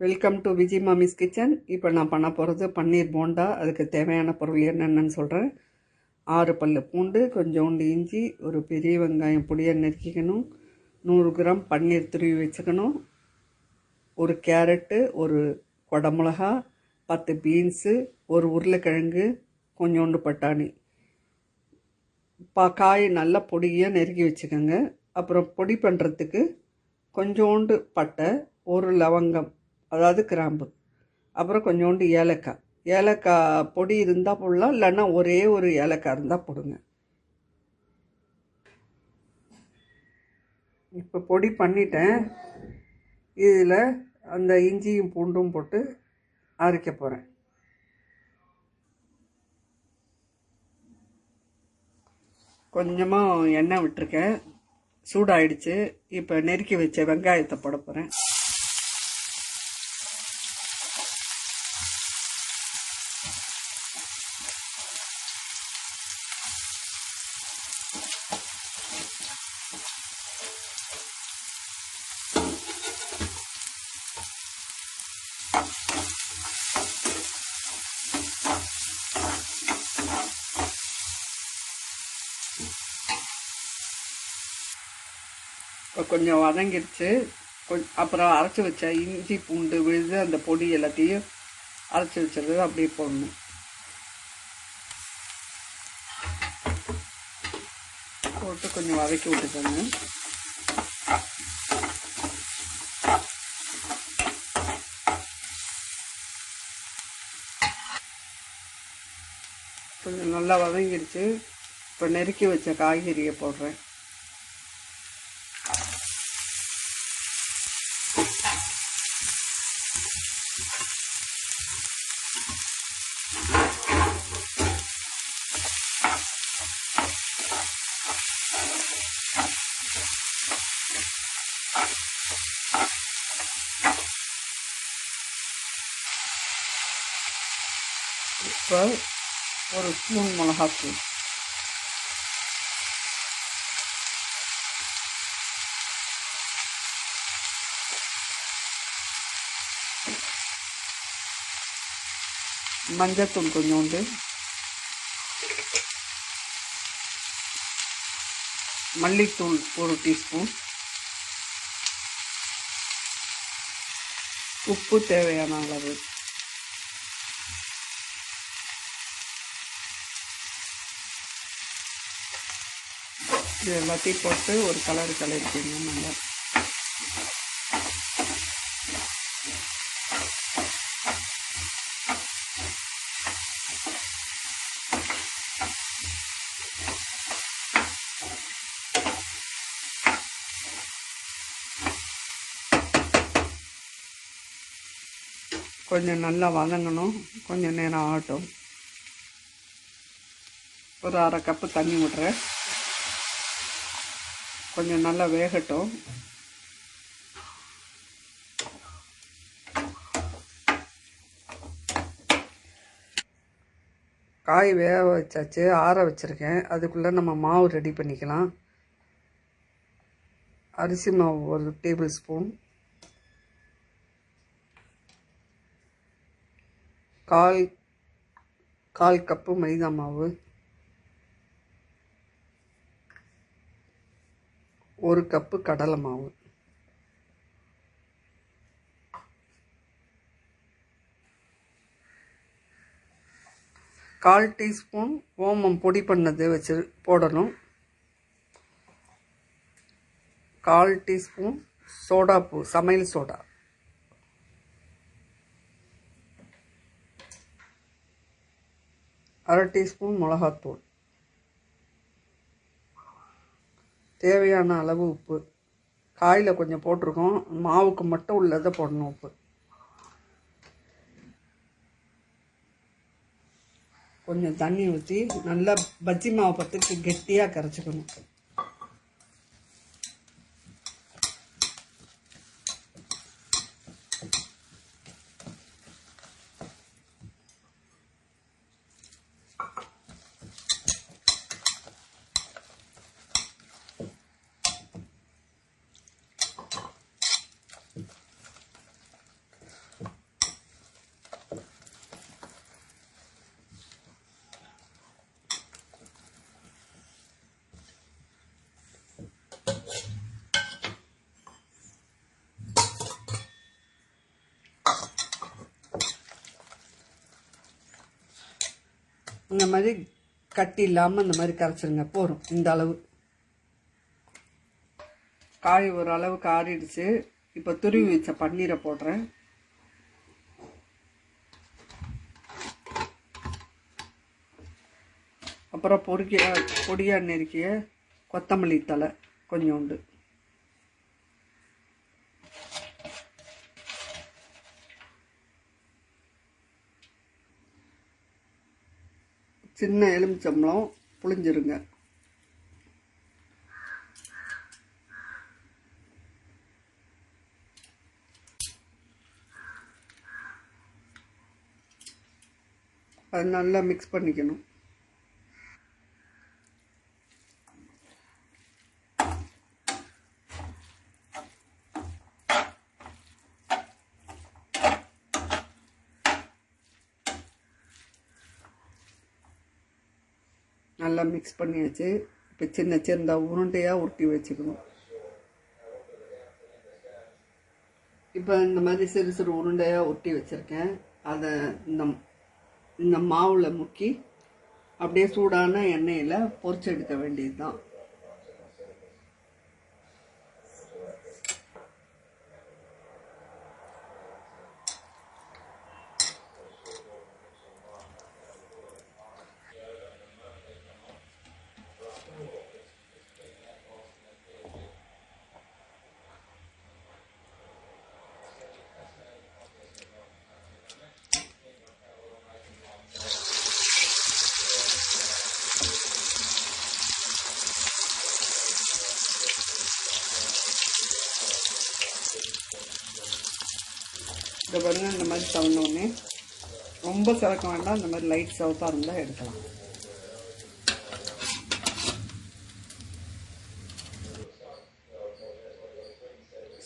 Welcome to Vijay Mami's kitchen இப்போ நான் பண்ண போகிறது பன்னீர் போண்டா. அதுக்கு தேவையான பொருள் என்னென்னு சொல்கிறேன் ஆறு பல்லு பூண்டு கொஞ்சோண்டு இஞ்சி ஒரு பெரிய வெங்காயம் பொடியாக நெருக்கிக்கணும் நூறு கிராம் பன்னீர் துருவி வச்சுக்கணும். ஒரு கேரட்டு ஒரு குடமிளகா பத்து பீன்ஸு ஒரு உருளைக்கிழங்கு கொஞ்சோண்டு பட்டாணி. பா காய் நல்லா பொடியாக நெருக்கி வச்சுக்கோங்க. அப்புறம் பொடி பண்ணுறதுக்கு கொஞ்சோண்டு பட்டை ஒரு லவங்கம் அதாவது கிராம்பு. அப்புறம் கொஞ்சோண்டு ஏலக்காய். ஏலக்காய் பொடி இருந்தால் போடலாம் இல்லைன்னா ஒரே ஒரு ஏலக்காய் இருந்தால் போடுங்க. இப்போ பொடி பண்ணிட்டேன். இதில் அந்த இஞ்சியும் பூண்டும் போட்டு அரைக்க போகிறேன் கொஞ்சமாக எண்ணெய் விட்டுருக்கேன். சூடாயிடுச்சு. இப்போ நெருக்கி வச்ச வெங்காயத்தை போட போகிறேன் இப்போ கொஞ்சம் வதங்கிடுச்சு அப்புறம் அரைச்சி வச்ச இஞ்சி பூண்டு விழுது அந்த பொடி எல்லாத்தையும் அரைச்சி வச்சது அப்படியே போடணும். போட்டு கொஞ்சம் வதக்கி விட்டுக்கோங்க. கொஞ்சம் நல்லா வதங்கிடுச்சு இப்போ நெருக்கி வச்ச காய்கறியை போடுறேன். இப்போ ஒரு ஸ்பூன் மிளகாத்தூள். மஞ்சத்தூள் கொஞ்சோண்டு. மல்லித்தூள் ஒரு டீஸ்பூன். உப்பு தேவையான அளவு. இது எல்லாத்தையும் போட்டு ஒரு கலர் கலரிக்கணும் நல்லா. கொஞ்சம் நல்லா வதங்கணும். கொஞ்சம் நேரம் ஆகட்டும். ஒரு அரை கப்பு தண்ணி விட்றேன் கொஞ்சம் நல்லா வேகட்டும். காய் வேக வச்சாச்சு ஆற வச்சுருக்கேன். அதுக்குள்ளே நம்ம மாவு ரெடி பண்ணிக்கலாம். அரிசி மாவு ஒரு டேபிள் ஸ்பூன். கால் கால் கப்பு மைதா மாவு. ஒரு கப்பு கடலை மாவு. கால் டீஸ்பூன் ஓமம் பொடி பண்ணது வச்சு போடணும். கால் டீஸ்பூன் சோடாப்பூ சமையல் சோடா. அரை டீஸ்பூன் மிளகாத்தூள். தேவையான அளவு உப்பு. காயில் கொஞ்சம் போட்டிருக்கோம். மாவுக்கு மட்டும் உள்ளதை போடணும் உப்பு. கொஞ்சம் தண்ணி ஊற்றி நல்லா பஜ்ஜி மாவு பத்துக்கு கெட்டியாக கரைச்சிக்கணும். இந்த மாதிரி கட்டி இல்லாமல் இந்த மாதிரி கரைச்சிருங்க. போதும். இந்த அளவு. காய் ஓரளவு அளவுக்கு இப்போ துருவி வச்ச பன்னீரை போடுறேன். அப்புறம் பொறுக்கிய பொடியாக நெருக்கிய கொத்தமல்லி தலை கொஞ்சோண்டு. சின்ன எலுமிச்சம்பழம் புளிஞ்சிருங்க அது நல்லா மிக்ஸ் பண்ணிக்கணும். நல்லா மிக்ஸ் பண்ணியாச்சு. இப்போ சின்ன சின்ன உருண்டையாக உருட்டி வச்சுக்கணும். இப்போ இந்த மாதிரி சிறு சிறு உருண்டையாக உருட்டி வச்சுருக்கேன். அதை இந்த இந்த மாவில் முக்கி அப்படியே சூடான எண்ணெயில் பொறிச்செடுக்க எடுக்க வேண்டியது தான் இதை பாருங்கள் இந்த மாதிரி சவந்தோடனே ரொம்ப சிறக்க வேண்டாம். இந்த மாதிரி லைட் சவுத்தாக இருந்தால் எடுக்கலாம்.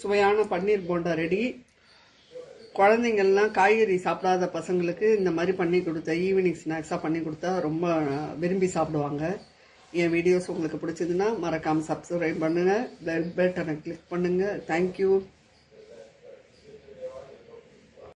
சுவையான பன்னீர் போண்டா ரெடி. குழந்தைங்கள்லாம் காய்கறி சாப்பிடாத பசங்களுக்கு இந்த மாதிரி பண்ணி கொடுத்தா ஈவினிங் ஸ்நாக்ஸாக பண்ணி கொடுத்தா ரொம்ப விரும்பி சாப்பிடுவாங்க. என் வீடியோஸ் உங்களுக்கு பிடிச்சதுன்னா மறக்காமல் சப்ஸ்கிரைப் பண்ணுங்கள் பெல் பட்டனை கிளிக் பண்ணுங்கள் தேங்க்யூ